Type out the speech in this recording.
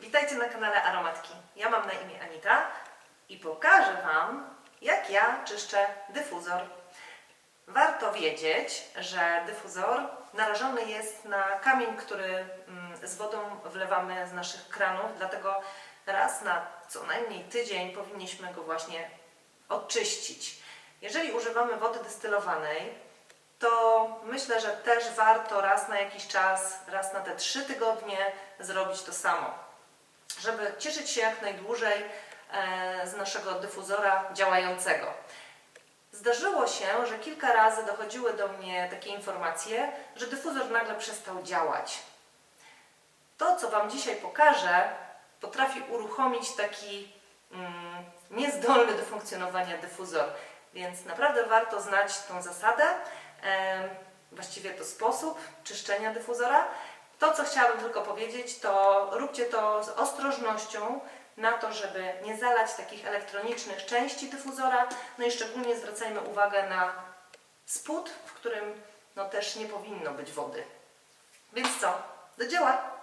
Witajcie na kanale Aromatki. Ja mam na imię Anita i pokażę Wam, jak ja czyszczę dyfuzor. Warto wiedzieć, że dyfuzor narażony jest na kamień, który mm, z wodą wlewamy z naszych kranów, dlatego raz na co najmniej tydzień powinniśmy go właśnie odczyścić. Jeżeli używamy wody dystylowanej, to myślę, że też warto raz na jakiś czas, raz na te trzy tygodnie zrobić to samo żeby cieszyć się jak najdłużej e, z naszego dyfuzora działającego. Zdarzyło się, że kilka razy dochodziły do mnie takie informacje, że dyfuzor nagle przestał działać. To, co Wam dzisiaj pokażę, potrafi uruchomić taki mm, niezdolny do funkcjonowania dyfuzor, więc naprawdę warto znać tą zasadę, em, właściwie to sposób czyszczenia dyfuzora. To, co chciałabym tylko powiedzieć, to róbcie to z ostrożnością na to, żeby nie zalać takich elektronicznych części dyfuzora. No i szczególnie zwracajmy uwagę na spód, w którym no też nie powinno być wody. Więc co? Do dzieła!